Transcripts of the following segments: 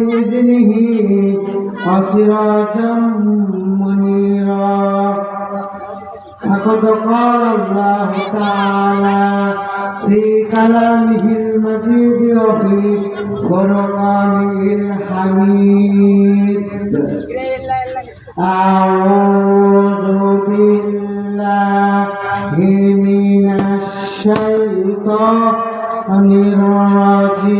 بإذنه وسراجا منيرا فقد قال الله تعالى في كلامه المجيد وفي فرقانه الحميد أعوذ بالله من الشيطان الرجيم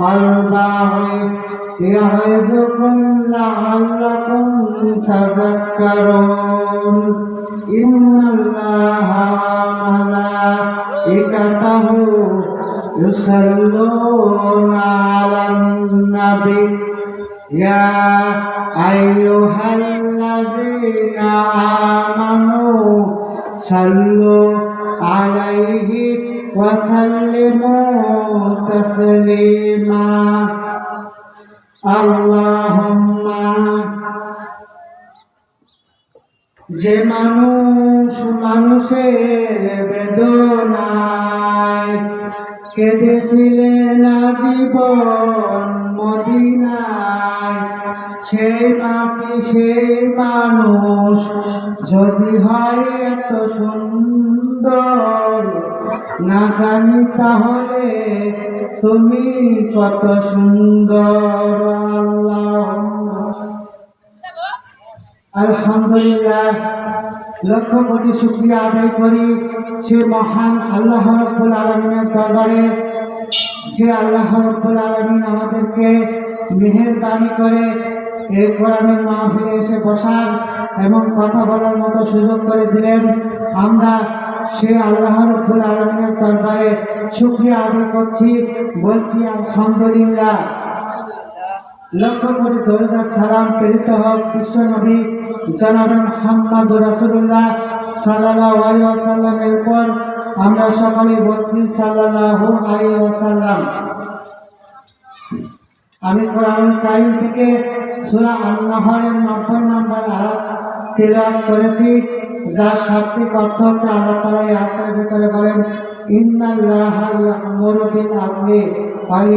والبغي يعظكم لعلكم تذكرون إن الله وملائكته يصلون على النبي يا أيها الذين آمنوا صلوا عليه وسلموا تسليما. اللهم যে মানুষ মানুষের বেদনায় কেঁদেছিলেন জীবন মদিনায়, সেই মাটি সেই মানুষ যদি হয় এত সুন্দর, না জানি তাহলে তুমি কত সুন্দর, আল্লাহ। আলহামদুলিল্লাহ, লক্ষ কোটি শুক্রিয়া আদায় করি সে মহান আল্লাহ রব্বুল আলমিনের দরবারে। যে আল্লাহ রব্বুল আলমিন আমাদেরকে মেহেরবানি করে এই কোরআনের মাহফিলে এসে বসার এবং কথা বলার মতো সুযোগ করে দিলেন। আমরা সে আল্লাহ রব্বুল আলমিনের দরবারে শুক্রিয়া আদায় করছি, বলছি আলহামদুলিল্লাহ। লক্ষ্য করে দরুদ সালাম প্রেরিত হোক বিশ্ব নবী, জনাব মোহাম্মদ রসুল্লাহ সাল্লাহ আলী আসাল্লামের উপর। আমরা সকলে বলছি সাল্লাহ আলী আসাল্লাম আমি কোরআন কারিম থেকে সুরা আল্লাহরের নব্বই নম্বর তেলাওয়াত করেছি, যার শাব্দিক অর্থ হচ্ছে আল্লাহ তাআলা এই আয়াতের ভিতরে বলেন, ইন্নাল্লাহ ইয়া'মুরু বিল আদলি ওয়াল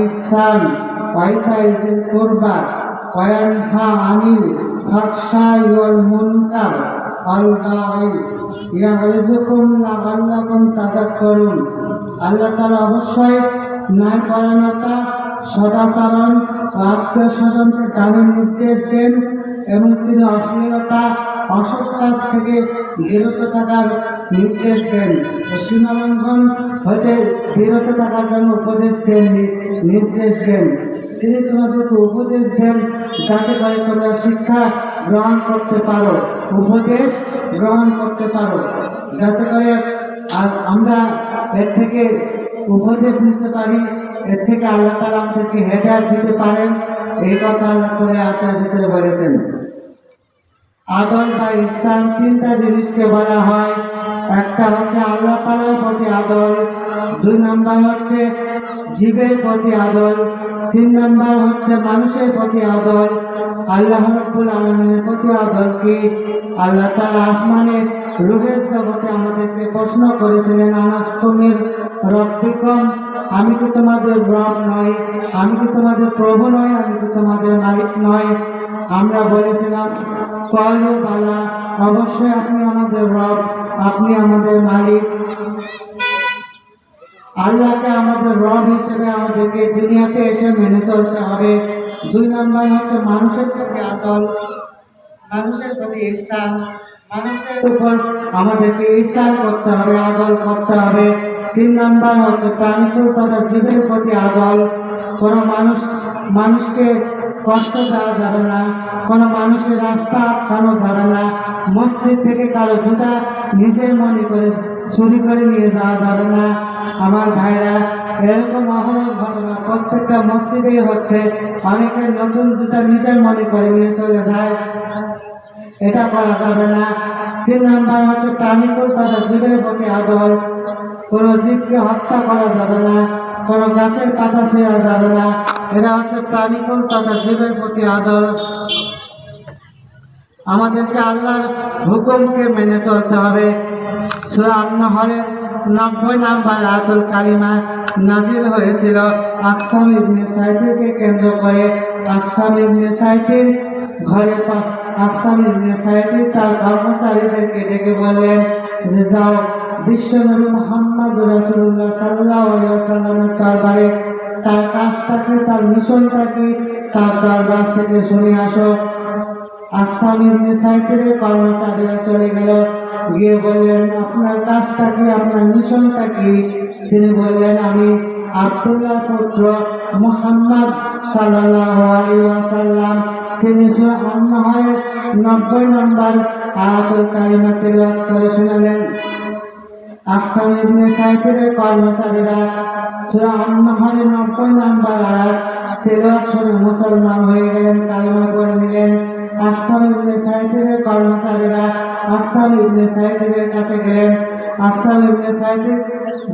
ইহসান ওয়া ইতা'i যিল কুরবা আনিল ফাহশাই ওয়াল আল্লাহ অবশ্যই আত্মীয় নির্দেশ দেন এবং তিনি অশ্লীলতা, অসৎ কাজ থেকে বিরত থাকার নির্দেশ দেন। সীমালঙ্ঘন হতে বিরত থাকার জন্য উপদেশ দেন, নির্দেশ দেন। তিনি তোমাদেরকে উপদেশ দেন, যাতে করে তোমরা শিক্ষা গ্রহণ করতে পারো, উপদেশ গ্রহণ করতে পারো। যাতে করে আজ আমরা এর থেকে উপদেশ নিতে পারি, এর থেকে আল্লাহ তালা আমাদেরকে হেদায়ত দিতে পারেন। এই কথা আল্লাহ তালা আত্মার ভিতরে বলেছেন। আদর বা ইসলাম তিনটা জিনিসকে বলা হয়। একটা হচ্ছে আল্লাহ তালার প্রতি আদর দুই নাম্বার হচ্ছে জীবের প্রতি আদল তিন নম্বর হচ্ছে মানুষের প্রতি আদল আল্লাহ রব্বুল আলমিনের প্রতি আদল কি? আল্লাহ তালা আসমানের রূপের জগতে আমাদেরকে প্রশ্ন করেছিলেন আনাস্তমের রব্বিকম, আমি কি তোমাদের রব নয় আমি কি তোমাদের প্রভু নয় আমি কি তোমাদের মালিক নয় আমরা বলেছিলাম কয়লো বালা, অবশ্যই আপনি আমাদের রব, আপনি আমাদের মালিক। আল্লাহকে আমাদের রব হিসেবে আমাদেরকে দুনিয়াতে এসে মেনে চলতে হবে। দুই নম্বর হচ্ছে মানুষের প্রতি আদল, মানুষের প্রতি ইহসান মানুষের উপর আমাদেরকে ইহসান করতে হবে, আদল করতে হবে। তিন নাম্বার হচ্ছে প্রাণীকুল তথা জীবের প্রতি আদল। কোনো মানুষ, মানুষকে কষ্ট দেওয়া যাবে না, কোনো মানুষের রাস্তা আটকানো যাবে না। মসজিদ থেকে কারও জুতা নিজের মনে করে চুরি করে নিয়ে যাওয়া যাবে না। আমার ভাইরা, এরকম অহরহ ঘটনা প্রত্যেকটা মসজিদেই হচ্ছে। অনেকে নতুন জুতা নিজের মনে করে নিয়ে চলে যায়। এটা করা যাবে না। তিন নাম্বার হচ্ছে প্রাণীকুল তথা জীবের প্রতি আদর। কোনো জীবকে হত্যা করা যাবে না। কোনো গাছের পাতা ছেড়া যাবে না। এটা হচ্ছে প্রাণীকুল তথা জীবের প্রতি আদর। আমাদেরকে আল্লাহর হুকুমকে মেনে চলতে হবে। সুরা আন্নাহরের নব্বই নাম্বার আতুল কালিমা নাজিল হয়েছিল আকসাম ইবনে সাইদিকে কেন্দ্র করে। আকসাম ইবনে সাইদির ঘরে আকসাম ইবনে সাইদি তার কর্মচারীদেরকে ডেকে বললেন, যে যাও, বিশ্বনবী মোহাম্মদ রাসুল্লাহ সাল্লাহ সাল্লামের দরবারে। তার কাজটাকে তার মিশনটাকে তার দরবার থেকে শুনে আসো। আসাম ইবনে সাইকেলের কর্মচারীরা চলে গেল। গিয়ে বললেন, আপনার কাজটা কি? আপনার মিশনটা কি? তিনি বললেন, আমি আব্দুল্লাহ পুত্র মুহাম্মদ সাল্লাল্লাহু আলাইহি ওয়াসাল্লাম। তিনি সূরা আন-নাহরের 90 নম্বর আয়াতুল কারিমা তেলাওয়াত করে শোনালেন। আকসাম ইবনে সাইকেলের কর্মচারীরা সূরা আন-নাহরের 90 নম্বর আয়াত তেলাওয়াত শুনে মুসলমান হয়ে গেলেন, কালিমা পড়ে নিলেন। আকসাম ইবনে সাইকেলের কর্মচারীরা আকসাম ইবনে সাইকেলের কাছে গেলেন। আকসাম ইবনে সাইকেল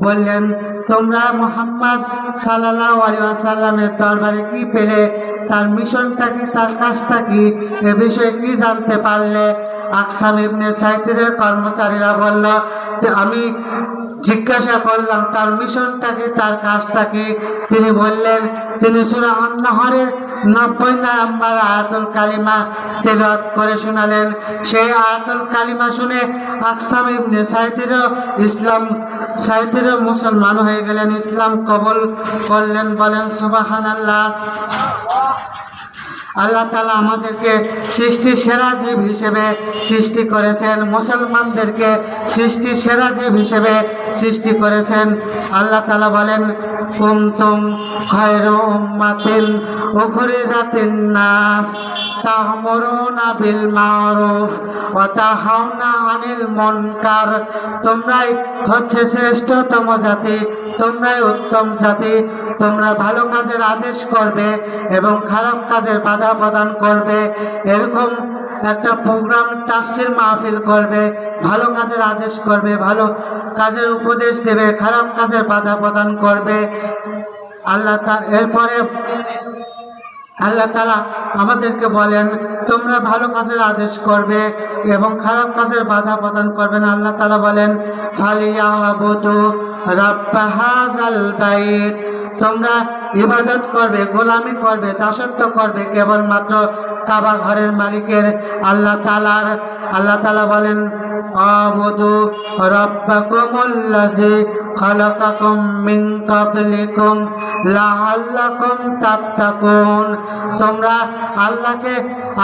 বললেন, তোমরা মোহাম্মদ সাল্লাল্লাহু আলাইহি ওয়াসাল্লামের দরবারে কি পেলে? তার মিশনটা কি, তার কাজটা কি? এ বিষয়ে কি জানতে পারলে? আকসাম ইবনে সাইকেলের কর্মচারীরা বলল, যে আমি জিজ্ঞাসা করলাম, তার মিশনটাকে তার কাজটাকে তিনি বললেন, তিনি সুরা অন্নহরের নব্বই নাম্বার আয়াতুল কালিমা তেলাওয়াত করে শোনালেন। সেই আয়াতুল কালিমা শুনে আকসাম ইবনে সাইদিরও ইসলাম সাইদিরও মুসলমান হয়ে গেলেন। ইসলাম কবুল করলেন, বলেন, সুবহানাল্লাহ। আল্লাহ তালা আমাদেরকে সৃষ্টি সেরা জীব হিসেবে সৃষ্টি করেছেন, মুসলমানদেরকে সৃষ্টি সেরা জীব হিসেবে সৃষ্টি করেছেন। আল্লাহ তালা বলেন কুমতুম উম্মাতিন উখরিজাতিন নাস। তাহমরুনা বিল মারুফ ওয়া তাহাউনা আনিল মুনকার তোমরাই হচ্ছে শ্রেষ্ঠতম জাতি, তোমরাই উত্তম জাতি, তোমরা ভালো কাজের আদেশ করবে এবং খারাপ কাজের বাধা প্রদান করবে। এরকম একটা প্রোগ্রাম তাফসির মাহফিল করবে, ভালো কাজের আদেশ করবে, ভালো কাজের উপদেশ দেবে, খারাপ কাজের বাধা প্রদান করবে। আল্লাহ তা- এরপরে আল্লাহ তালা আমাদেরকে বলেন, তোমরা ভালো কাজের আদেশ করবে এবং খারাপ কাজের বাধা প্রদান করবেন আল্লাহ তালা বলেন তোমরা ইবাদত করবে, গোলামি করবে, দাসত্ব করবে কেবলমাত্র কাবা ঘরের মালিকের আল্লাহ তালার আল্লাহ তালা বলেন আবুদু রব্বাকুমুল্লাযী খালাকাকুম মিন ক্বাবলিকুম লাআল্লাকুম তাত্তাকুন। তোমরা আল্লাহকে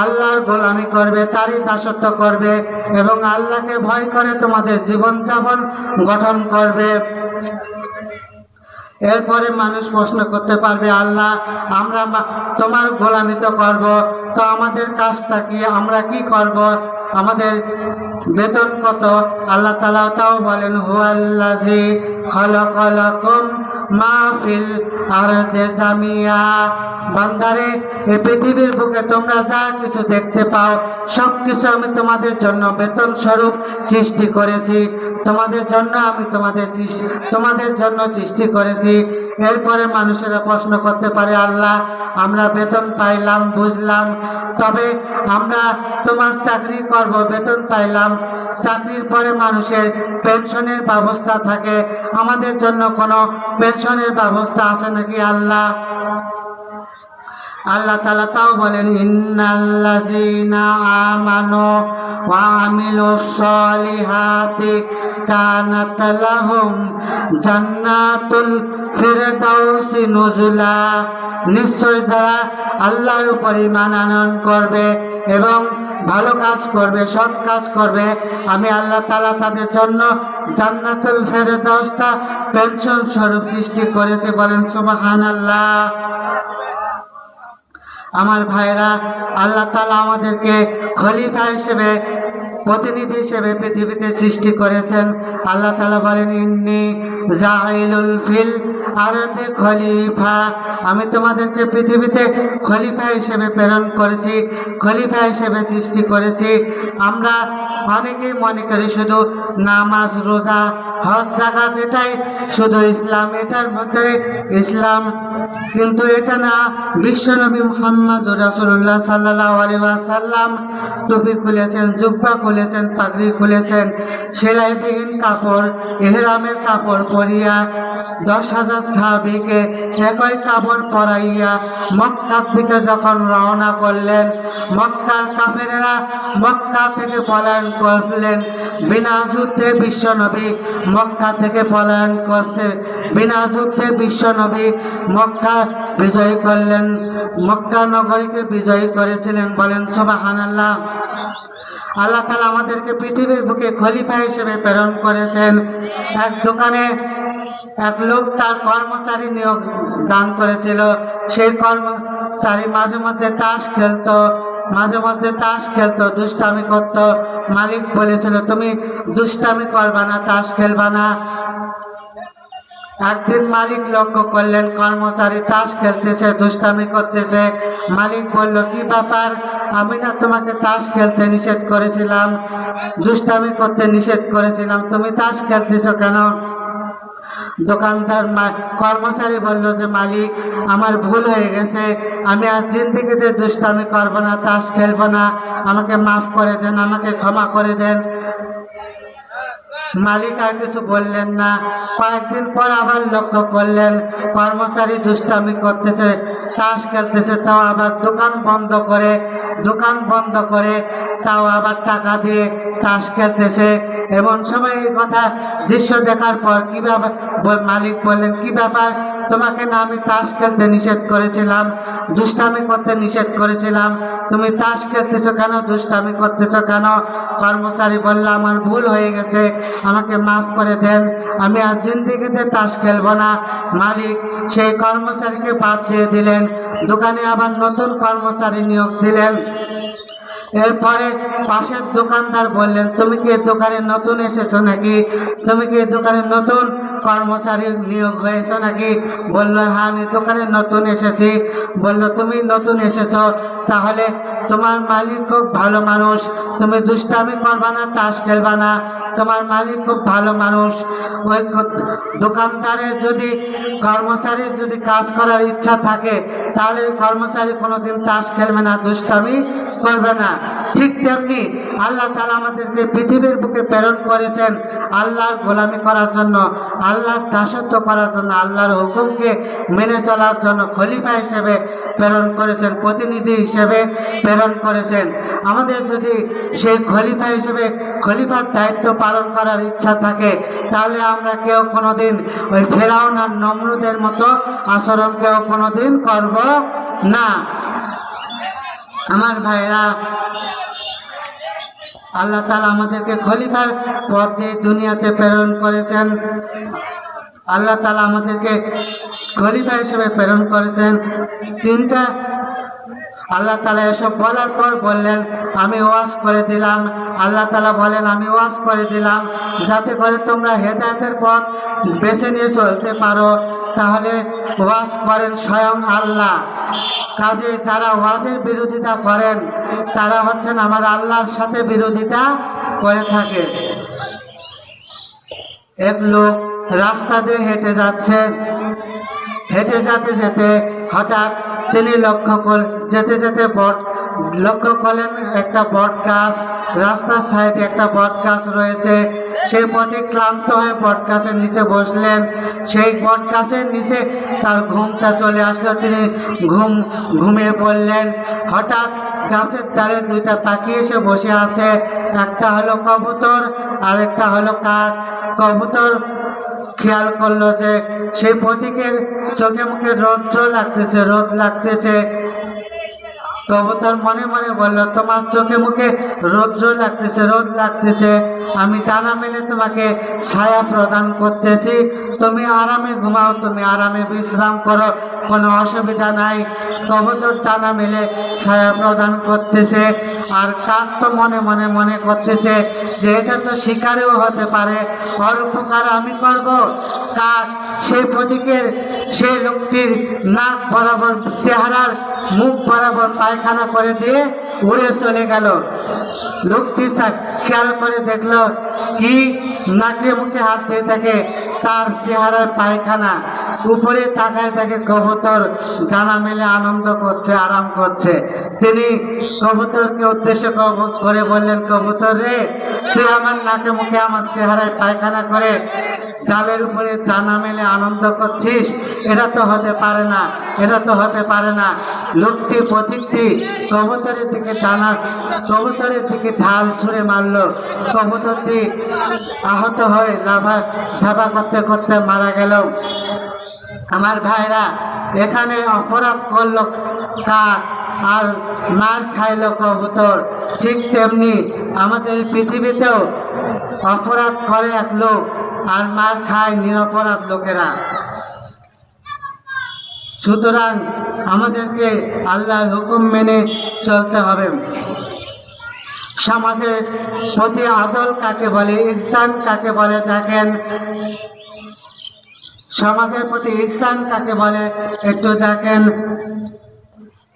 আল্লাহর গোলামি করবে, তারই দাসত্ব করবে এবং আল্লাহকে ভয় করে তোমাদের জীবনযাপন গঠন করবে। এরপরে মানুষ প্রশ্ন করতে পারবে, আল্লাহ, আমরা তোমার গোলামি তো করব, তো আমাদের কাজটা কি, আমরা কি করব? আমাদের বেতন কত? আল্লাহ তালা তাও বলেন হুয়াল্লাজি মাহফিল আর এই পৃথিবীর বুকে তোমরা যা কিছু দেখতে পাও, সব কিছু আমি তোমাদের জন্য সৃষ্টি করেছি। তোমাদের জন্য আমি তোমাদের তোমাদের জন্য সৃষ্টি করেছি। এরপরে মানুষেরা প্রশ্ন করতে পারে, আল্লাহ, আমরা বেতন পাইলাম, বুঝলাম। তবে আমরা তোমার চাকরি করব, বেতন পাইলাম। চাকরির পরে মানুষের পেনশনের ব্যবস্থা থাকে। আমাদের জন্য কোনো পেনশনের ব্যবস্থা আছে নাকি, আল্লাহ? আল্লাহ তালা তাও বলেন, ইন্নাল্লাযীনা আমানু আমিলুস সলিহাতি কানাত লাহুম জান্নাতুল ফিরদাউসি নুজুলা নিশ্চয় যারা আল্লাহর উপর ঈমান আনয়ন করবে এবং ভালো কাজ করবে, সৎ কাজ করবে, আমি আল্লাহ তালা তাদের জন্য জান্নাতুল ফেরদাউসটা পেনশন স্বরূপ সৃষ্টি করেছে বলেন সুবহানাল্লাহ। আমার ভাইরা, আল্লাহ তালা আমাদেরকে খলিফা হিসেবে, প্রতিনিধি হিসেবে পৃথিবীতে সৃষ্টি করেছেন। আল্লাহ তালা বলেন, ইন্নি জাহিলুল ফিল আরবে খলিফা। আমি তোমাদেরকে পৃথিবীতে খলিফা হিসেবে প্রেরণ করেছি, খলিফা হিসেবে সৃষ্টি করেছি। আমরা অনেকেই মনে করি শুধু নামাজ, রোজা হজ জাকাত এটাই, শুধু ইসলাম, এটার মধ্যে ইসলাম। কিন্তু এটা না বিশ্বনবী মোহাম্মদ রাসুল্লাহ সাল্লাহ আলী সাল্লাম টুপি খুলেছেন, জুব্বা খুলেছেন, পাগড়ি খুলেছেন সেলাইবিহীন কাপড়, এহরামের কাপড় পরিয়া দশ হাজার সাহাবিকে একই কাপড় পরাইয়া মক্কার থেকে যখন রওনা করলেন, মক্কার কাফেরেরা মক্কা থেকে পলায়ন করলেন। বিনা যুদ্ধে বিশ্বনবী মক্কা থেকে পলায়ন করছে। বিনা যুদ্ধে বিশ্বনবী মক্কা বিজয়ী করলেন। মক্কা নগরীকে বিজয়ী করেছিলেন বলেন সোবাহান আল্লাহ আল্লাহ তালা আমাদেরকে পৃথিবীর বুকে খলিফা হিসেবে প্রেরণ করেছেন। এক দোকানে এক লোক তার কর্মচারী নিয়োগ দান করেছিল। সেই কর্মচারী মাঝে মধ্যে তাস খেলতো, মাঝে মধ্যে তাস খেলতো, দুষ্টামি করতো। মালিক বলেছিল, তুমি দুষ্টামি করবা না, তাস খেলবা না। একদিন মালিক লক্ষ্য করলেন, কর্মচারী তাস খেলতেছে, দুষ্টামি করতেছে। মালিক বলল, কি ব্যাপার? আমি না তোমাকে তাস খেলতে নিষেধ করেছিলাম, দুষ্টামি করতে নিষেধ করেছিলাম। তুমি তাস খেলতেছ কেন? দোকানদার কর্মচারী বলল যে, মালিক, আমার ভুল হয়ে গেছে। আমি আর জিন্দিগিতে দুষ্টামি করব না, তাস খেলব না। আমাকে মাফ করে দেন, আমাকে ক্ষমা করে দেন। মালিক আর কিছু বললেন না। কয়েকদিন পর আবার লক্ষ্য করলেন, কর্মচারী দুষ্টামি করতেছে, তাস খেলতেছে। তাও আবার দোকান বন্ধ করে, দোকান বন্ধ করে তাও আবার টাকা দিয়ে তাস খেলতেছে। এমন সময় এই কথা দৃশ্য দেখার পর কি ব্যাপার মালিক বললেন, কি ব্যাপার? তোমাকে না আমি তাস খেলতে নিষেধ করেছিলাম, দুষ্টামি করতে নিষেধ করেছিলাম। তুমি তাস খেলতেছো কেন? দুষ্টামি করতেছো কেন? কর্মচারী বলল, আমার ভুল হয়ে গেছে, আমাকে মাফ করে দেন। আমি আর জিন্দিগিতে তাস খেলব না। মালিক সেই কর্মচারীকে বাদ দিয়ে দিলেন। দোকানে আবার নতুন কর্মচারী নিয়োগ দিলেন। এরপরে পাশের দোকানদার বললেন, তুমি কি দোকানে নতুন এসেছ নাকি? তুমি কি দোকানে নতুন কর্মচারী নিয়োগ হয়েছে নাকি? বলল হ্যাঁ আমি দোকানে নতুন এসেছি। বলল, তুমি নতুন এসেছ, তাহলে তোমার মালিক খুব ভালো মানুষ। তুমি দুষ্টামি করবা না, তাস খেলবা না। তোমার মালিক খুব ভালো মানুষ। ওই দোকানদারের যদি কর্মচারীর যদি কাজ করার ইচ্ছা থাকে, তাহলে কর্মচারী কোনোদিন তাস খেলবে না, দুষ্টামি করবে না। ঠিক তেমনি আল্লাহ তালা আমাদেরকে পৃথিবীর বুকে প্রেরণ করেছেন আল্লাহর গোলামি করার জন্য, আল্লাহর দাসত্ব করার জন্য, আল্লাহর হুকুমকে মেনে চলার জন্য খলিফা হিসেবে প্রেরণ করেছেন, প্রতিনিধি হিসেবে প্রেরণ করেছেন। আমাদের যদি সেই খলিফা হিসেবে খলিফার দায়িত্ব পালন করার ইচ্ছা থাকে, তাহলে আমরা কেউ কোনোদিন ওই ফেরাউন আর নমরুদের মতো আচরণ কেউ কোনোদিন করব না। আমার ভাইরা, আল্লাহ তালা আমাদেরকে খলিফার পথ দিয়ে দুনিয়াতে প্রেরণ করেছেন। আল্লাহ তালা আমাদেরকে খলিফা হিসেবে প্রেরণ করেছেন। তিনটা আল্লাহ তালা এসব বলার পর বললেন, আমি ওয়াজ করে দিলাম। আল্লাহ তালা বলেন, আমি ওয়াজ করে দিলাম। যাতে করে তোমরা হেদায়তের পথ বেছে নিয়ে চলতে পারো। তাহলে ওয়াজ করেন স্বয়ং আল্লাহ। কাজে যারা ওয়াজের বিরোধিতা করেন। তারা হচ্ছেন আমার আল্লাহর সাথে বিরোধিতা করে থাকে। এক লোক রাস্তা দিয়ে হেঁটে যাচ্ছে। হেঁটে যেতে যেতে হঠাৎ তিনি লক্ষ্য কর, যেতে যেতে বট, লক্ষ্য করলেন একটা বট গাছ, রাস্তার সাইডে একটা বট গাছ রয়েছে। সেই পথে ক্লান্ত হয়ে বট গাছের নিচে বসলেন। সেই বট গাছের নিচে তার ঘুমটা চলে আসলো। তিনি ঘুম, ঘুমিয়ে পড়লেন। হঠাৎ গাছের ডালে দুইটা পাখি এসে বসে আছে। একটা হলো কবুতর আর একটা হলো কাক। কবুতর খেয়াল করল যে সেই প্রতীকের চোখে মুখে রৌদ্র লাগতেছে রোদ লাগতেছে। কবুতর মনে মনে বলল, তোমার চোখে মুখে রৌদ্র লাগতেছে, রোদ লাগতেছে। আমি ডানা মেলে তোমাকে ছায়া প্রদান করতেছি। তুমি আরামে ঘুমাও, তুমি আরামে বিশ্রাম করো, কোনো অসুবিধা নাই। কবুতর ডানা মেলে ছায়া প্রদান করতেছে আর কাক তো মনে মনে মনে করতেছে যে এটা তো শিকারেও হতে পারে। ওর উপকার আমি করব। কাক সেই প্রতীকের, সেই লোকটির নাক বরাবর চেহারার মুখ বরাবর পায়খানা করে দিয়ে উড়ে চলে গেল। লোকটি খেয়াল করে দেখল কি নাকে মুখে হাত দিয়ে থাকে, তার চেহারায় পায়খানা। উপরে তাকায় থাকে কবুতর ডানা মেলে আনন্দ করছে, আরাম করছে। তিনি কবুতরকে উদ্দেশ্য করে বললেন, কবুতর রে, তুই আমার নাকে মুখে আমার চেহারায় পায়খানা করে, ডালের উপরে দানা মেলে আনন্দ করছিস? এটা তো হতে পারে না, এটা তো হতে পারে না। লোকটি পথিকটি কবুতরের দিকে দানা কবুতরের দিকে ঢাল ছুঁড়ে মারলো। কবুতরটি আহত হয়ে লাভা সাবা করতে করতে মারা গেল। আমার ভাইরা, এখানে অপরাধ করল কাক আর মার খাইলো কবুতর। ঠিক তেমনি আমাদের পৃথিবীতেও অপরাধ করে এক লোক। আর মার খায় নিরপরাধ লোকেরা। সুতরাং আমাদেরকে আল্লাহর হুকুম মেনে চলতে হবে। সমাজের প্রতি আদল কাকে বলে, ইনসান কাকে বলে দেখেন। সমাজের প্রতি ইনসান কাকে বলে একটু দেখেন।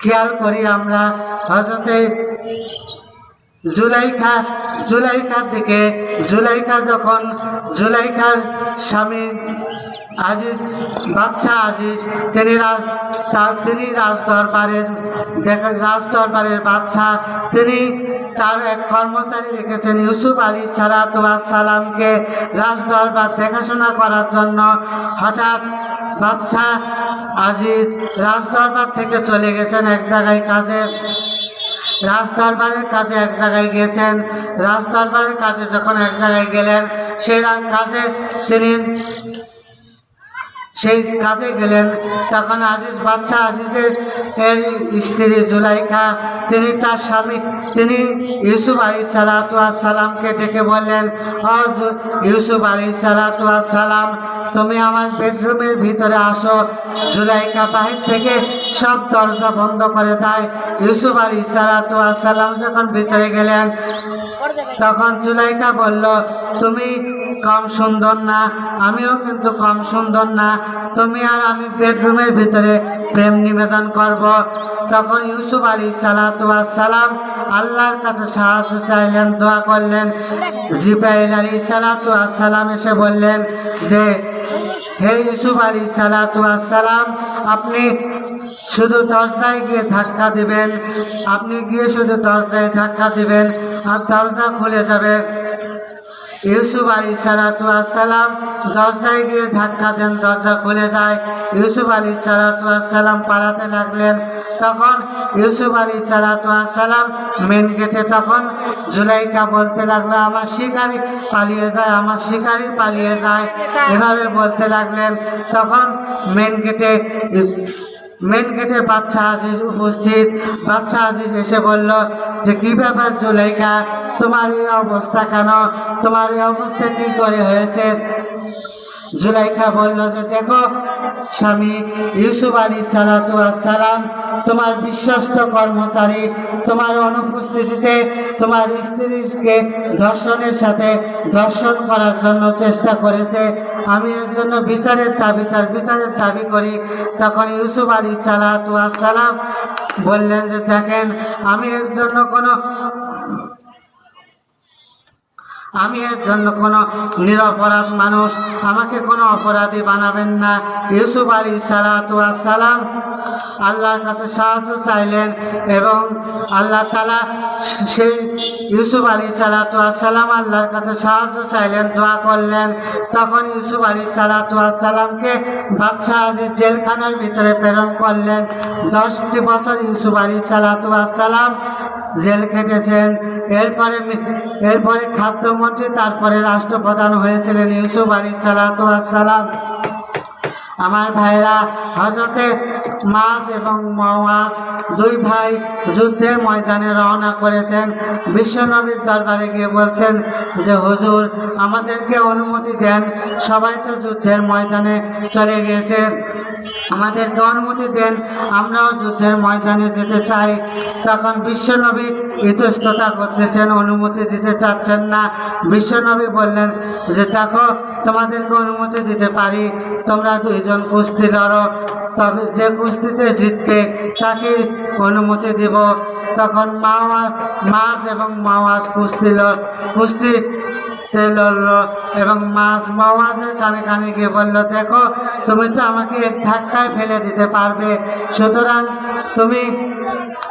খেয়াল করি আমরা হজরতে জুলাইখা জুলাইখার দিকে জুলাইখা যখন, জুলাইখার স্বামী আজিজ, বাদশাহ আজিজ, তিনি রাজ, তার, তিনি রাজ দরবারের দেখা রাজ দরবারের বাদশাহ, তিনি তার এক কর্মচারী রেখেছেন ইউসুফ আলী সালাতামকে রাজ দরবার দেখাশোনা করার জন্য। হঠাৎ বাদশাহ আজিজ রাজ দরবার থেকে চলে গেছেন এক জায়গায় কাজে। রাজ কাজে এক জায়গায় গিয়েছেন। রাজদরবারের কাজে যখন এক জায়গায় গেলেন সেই কাজে তিনি সেই কাজে গেলেন। তখন আজিজ বাদশাহ আজিজের এর স্ত্রী জুলাইখা, তিনি তার স্বামী, তিনি ইউসুফ আলী সালাতামকে ডেকে বললেন জু- ইউসুফ আলী সালাতাম তুমি আমার বেডরুমের ভিতরে আসো। জুলাইখা বাহির থেকে সব দরজা বন্ধ করে দেয়। ইউসুফ আলী সালাতাম যখন ভিতরে গেলেন তখন জুলাইকা বলল, তুমি কম সুন্দর না, আমিও কিন্তু কম সুন্দর না। তুমি আর আমি বেডরুমের ভিতরে প্রেম নিবেদন করব। তখন ইউসুফ আলী সালাম আল্লাহর কাছে সাহায্য চাইলেন, দোয়া করলেন। জিবাইল আলী সালাম এসে বললেন যে হে ইউসুফ আলী সালাম, আপনি শুধু দরজায় গিয়ে ধাক্কা দিবেন, আপনি গিয়ে শুধু দরজায় ধাক্কা দিবেন আর দরজা খুলে যাবে। ইউসুফ আলী সালাম, দরজায় গিয়ে ধাক্কা দেন, দরজা খুলে যায়। ইউসুফ আলী সালাম পালাতে লাগলেন। তখন ইউসুফ আলী সালাম মেন গেটে তখন জুলাইকা বলতে লাগল, আমার শিকারি পালিয়ে যায়, আমার শিকারি পালিয়ে যায়। এভাবে বলতে লাগলেন। তখন মেন গেটে মেন গেটে বাদশাহ আজিজ উপস্থিত। বাদশাহ আজিজ এসে বলল, যে কি ব্যাপার জুলাইকা, তোমার এই অবস্থা কেন? তোমার এই অবস্থা কি করে হয়েছে? জুলাইখা বলল যে, দেখো, স্বামী ইউসুফ আলী সালাম তোমার বিশ্বস্ত কর্মচারী, তোমার অনুপস্থিতিতে তোমার স্ত্রীকে ধর্ষণের সাথে ধর্ষণ করার জন্য চেষ্টা করেছে। আমি এর জন্য বিচারের দাবি, তার বিচারের দাবি করি। তখন ইউসুফ আলী সালাম বললেন যে, দেখেন, আমি এর জন্য কোনো আমি এর জন্য কোনো নিরপরাধ মানুষ। আমাকে কোনো অপরাধী বানাবেন না। ইউসুফ আলী সালাম আল্লাহর কাছে সাহায্য চাইলেন এবং আল্লাহ তালা সেই ইউসুফ আলী সালাম আল্লাহর কাছে সাহায্য চাইলেন, দোয়া করলেন। তখন ইউসুফ আলী সালামকে বাদশাহ আজিজ জেলখানার ভিতরে প্রেরণ করলেন। দশটি বছর ইউসুফ আলী সালাম জেল খেটেছেন। এরপরে এরপরে খাদ্যমন্ত্রী তারপরে রাষ্ট্রপ্রধান হয়েছিলেন ইউসুফ আলী সালাম। আমার ভাইরা হজরতে মাছ এবং মাওয়াজ দুই ভাই যুদ্ধের ময়দানে রওনা করেছেন। বিশ্বনবীর দরবারে গিয়ে বলছেন যে, হুজুর, আমাদেরকে অনুমতি দেন। সবাই তো যুদ্ধের ময়দানে চলে গিয়েছে। আমাদেরকে অনুমতি দেন, আমরাও যুদ্ধের ময়দানে যেতে চাই। তখন বিশ্বনবী ইতস্ততা করতেছেন, অনুমতি দিতে চাচ্ছেন না। বিশ্বনবী বললেন যে, দেখো তোমাদেরকে অনুমতি দিতে পারি। তোমরা দুইজন কুস্তি লড়ো। তবে যে কুস্তিতে জিতবে, তাকে অনুমতি দিব। তখন মাওয়া মাছ এবং মাওয়াজ কুস্তি কুস্তি সে এবং মাছ কানে কানে গিয়ে বলল, দেখো, তুমি তো আমাকে এক ধাক্কায় ফেলে দিতে পারবে। সুতরাং তুমি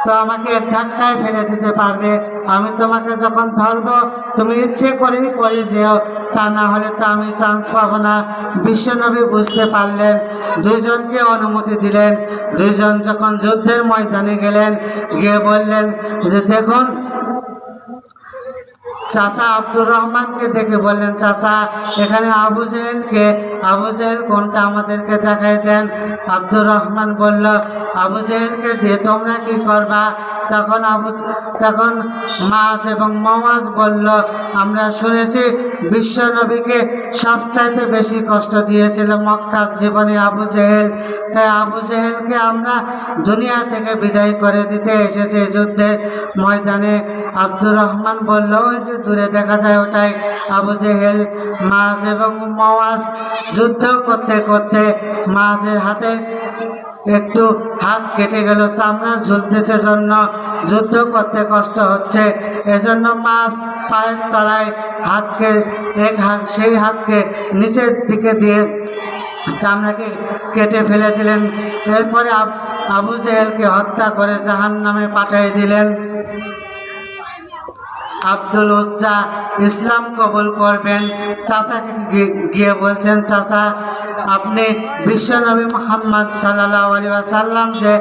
তো আমাকে এক ধাক্কায় ফেলে দিতে পারবে। আমি তোমাকে যখন ধরবো, তুমি ইচ্ছে করেই করে যেও। তা না হলে তো আমি চান্স পাবো না। বিশ্বনবী বুঝতে পারলেন, দুইজনকে অনুমতি দিলেন। দুইজন যখন যুদ্ধের ময়দানে গেলেন, গিয়ে বললেন যে, দেখুন চাচা আব্দুর রহমানকে দেখে বললেন, চাচা, এখানে আবু জেহেলকে, আবু জেহেল কোনটা আমাদেরকে দেখাই দেন? আব্দুর রহমান বলল, আবু জেহেলকে দিয়ে তোমরা কি করবা? তখন আবু, তখন মাছ এবং মওয়াজ বলল, আমরা শুনেছি বিশ্ব নবীকে সবচাইতে বেশি কষ্ট দিয়েছিল মক্কার জীবনে আবু জেহেল। তাই আবু জেহেলকে আমরা দুনিয়া থেকে বিদায় করে দিতে এসেছি যুদ্ধের ময়দানে। আব্দুর রহমান বলল, ওই যে দূরে দেখা যায় ওটাই আবু জেহেল মাছ এবং মওয়াজ। যুদ্ধ করতে করতে মাছের হাতে একটু হাত কেটে গেল। চামড়া ঝুলতেছে জন্য যুদ্ধ করতে কষ্ট হচ্ছে। এজন্য মাছ পায়ের তলায় হাতকে, এক হাত, সেই হাতকে নিচের দিকে দিয়ে চামড়াকে কেটে ফেলে দিলেন। এরপরে আবু জেহেলকে হত্যা করে জাহান নামে পাঠিয়ে দিলেন। আব্দুল উজ্জা ইসলাম কবুল করবেন। চাচাকে গিয়ে বলছেন, চাচা, আপনি বিশ্বনবী মোহাম্মদ সাল্লাহ আলী সাল্লাম যে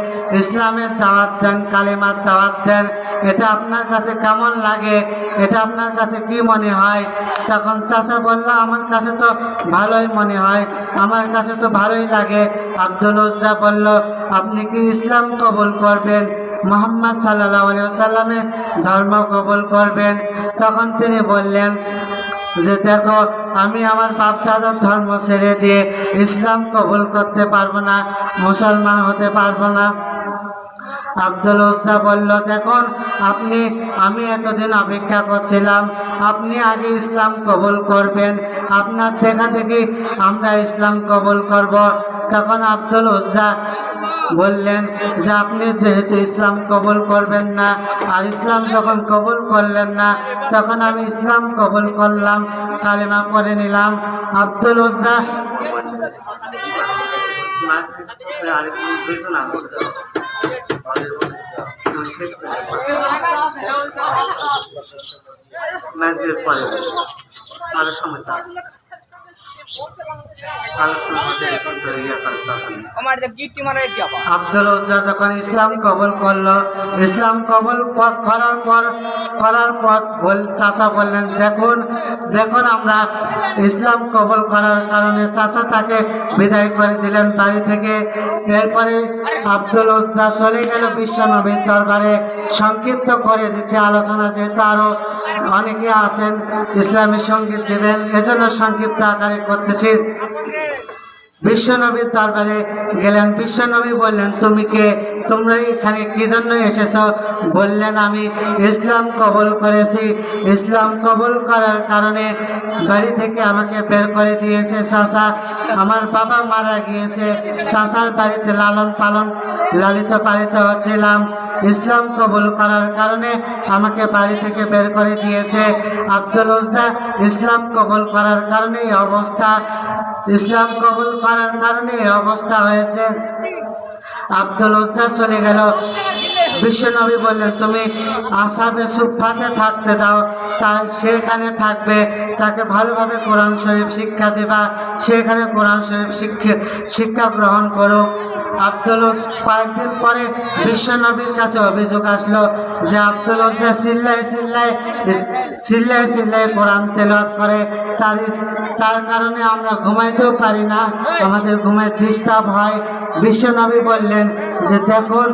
ইসলামের দাওয়াত দেন, কালিমার দাওয়াত দেন, এটা আপনার কাছে কেমন লাগে? এটা আপনার কাছে কি মনে হয়? তখন চাষা বলল, আমার কাছে তো ভালোই মনে হয়, আমার কাছে তো ভালোই লাগে। আব্দুল উজ্জা বলল, আপনি কি ইসলাম কবুল করবেন? মোহাম্মদ সাল্লাহ সাল্লামের ধর্ম কবুল করবেন। তখন তিনি বললেন, যে দেখো, আমি আমার বাপ দাদার ধর্ম ছেড়ে দিয়ে ইসলাম কবুল করতে পারব না, মুসলমান হতে পারব না। আব্দুল উজ্জা বলল, দেখুন, আপনি, আমি এতদিন অপেক্ষা করছিলাম, আপনি আগে ইসলাম কবুল করবেন, আপনার দেখা দেখি আমরা ইসলাম কবুল করব। তখন আব্দুল উজ্জা বললেন, যে আপনি যেহেতু ইসলাম কবুল করবেন না, আর ইসলাম যখন কবুল করলেন না, তখন আমি ইসলাম কবুল করলাম, কালিমা পড়ে নিলাম। আব্দুল উজ্জা মাঝের পরে। আরও সমস্যা আব্দুল উজ্জা যখন ইসলাম কবুল করল, ইসলাম কবুল করার পর করার পর বললেন, দেখুন দেখুন আমরা ইসলাম কবুল করার কারণে চাচা তাকে বিদায় করে দিলেন বাড়ি থেকে। এরপরে আব্দুল উজ্জা চলে গেল বিশ্ব নবীর দরবারে, সংক্ষিপ্ত করে দিচ্ছে আলোচনা, যেহেতু আরও অনেকে আছেন ইসলামী সংগীত দেবেন এজন্য সংক্ষিপ্ত আকারে করতেছি। বিশ্বনবীর দরবারে গেলেন। বিশ্বনবী বললেন, তুমি কে? তোমরা এখানে কি জন্য এসেছ? বললেন, আমি ইসলাম কবুল করেছি। ইসলাম কবল করার কারণে বাড়ি থেকে আমাকে বের করে দিয়েছে চাচা। আমার বাবা মারা গিয়েছে। চাচার বাড়িতে লালন পালন, লালিত পালিত হচ্ছিলাম। ইসলাম কবুল করার কারণে আমাকে বাড়ি থেকে বের করে দিয়েছে। আব্দুল ইসলাম কবুল করার কারণে এই অবস্থা ইসলাম কবুল করার কারণে অবস্থা হয়েছে। আব্দুল উজ্জা চলে গেল। বিশ্বনবী বললেন, তুমি আসাবে সুফাতে থাকতে দাও। তাই সেখানে থাকবে। তাকে ভালোভাবে কোরআন শরীফ শিক্ষা দেবা। সেখানে কোরআন শরীফ শিক্ষা শিক্ষা গ্রহণ করুক আব্দুল কয়েকদিন পরে বিশ্বনবীর কাছে অভিযোগ আসলো যে আব্দুল যে চিল্লাই চিল্লাই চিল্লাই চিল্লাই কোরআন তেলাওয়াত করে। তার তার কারণে আমরা ঘুমাইতেও পারি না। আমাদের ঘুমায় ডিস্টার্ব হয়। বিশ্বনবী বললেন যে, দেখুন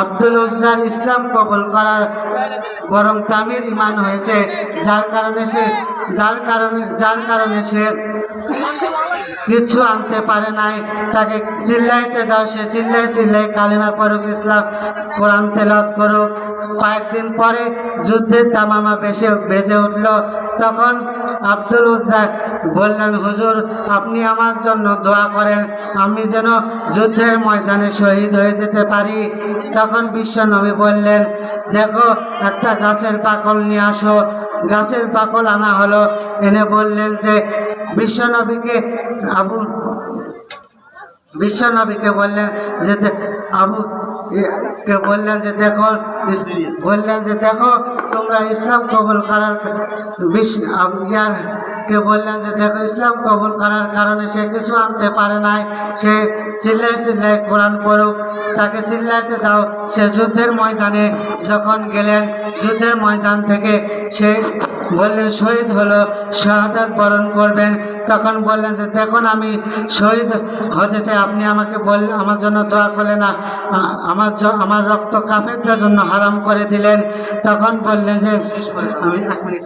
আব্দুল উজ্জার ইসলাম কবুল করার বরং তামির ইমান হয়েছে। যার কারণে সে যার কারণে যার কারণে সে কিছু আনতে পারে নাই। তাকে চিল্লাইতে দাও সে, চিল্লাই চিল্লাই কালিমা পড়ুক, ইসলাম কোরআন তেলাওয়াত করুক। কয়েকদিন পরে যুদ্ধের তামামা বেশি বেজে উঠল। তখন আব্দুল উজ্জাক বললেন, হুজুর, আপনি আমার জন্য দোয়া করেন। আমি যেন যুদ্ধের ময়দানে শহীদ হয়ে যেতে পারি। তখন বিশ্বনবী বললেন, দেখো, একটা গাছের পাকল নিয়ে আসো। গাছের পাকল আনা হলো। এনে বললেন যে বিশ্বনবীকে আবু বিশ্বনবীকে বললেন যে আবু কে বললেন যে দেখো বললেন যে দেখো তোমরা ইসলাম কবুল করার কে বললেন যে, দেখো, ইসলাম কবুল করার কারণে সে কিছু আনতে পারে নাই। সে চিল্লাই চিল্লাই কোরআন পড়ুক। তাকে চিল্লাইতে দাও। সে যুদ্ধের ময়দানে যখন গেলেন, যুদ্ধের ময়দান থেকে সে বললেন, শহীদ হলো, শাহাদাত বরণ করবেন। তখন বললেন যে, দেখুন, আমি শহীদ হতে চাই। আপনি আমাকে বললেন আমার জন্য দোয়া করলেন না। আমার আমার রক্ত কাফেরদের জন্য হারাম করে দিলেন। তখন বললেন যে, আমি এক মিনিট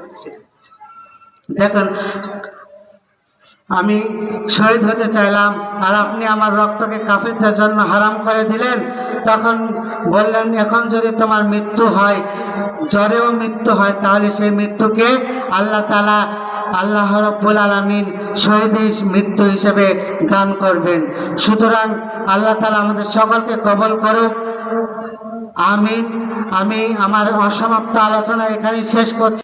দেখুন, আমি শহীদ হতে চাইলাম আর আপনি আমার রক্তকে কাফেরদের জন্য হারাম করে দিলেন। তখন বললেন, এখন যদি তোমার মৃত্যু হয়, জ্বরেও মৃত্যু হয়, তাহলে সেই মৃত্যুকে আল্লাহ তালা আল্লাহ রব্বুল আলমিন শহীদ মৃত্যু হিসেবে দান করবেন। সুতরাং আল্লাহ তালা আমাদের সকলকে কবল করুক। আমিন। আমি আমার অসমাপ্ত আলোচনা এখানেই শেষ করছি।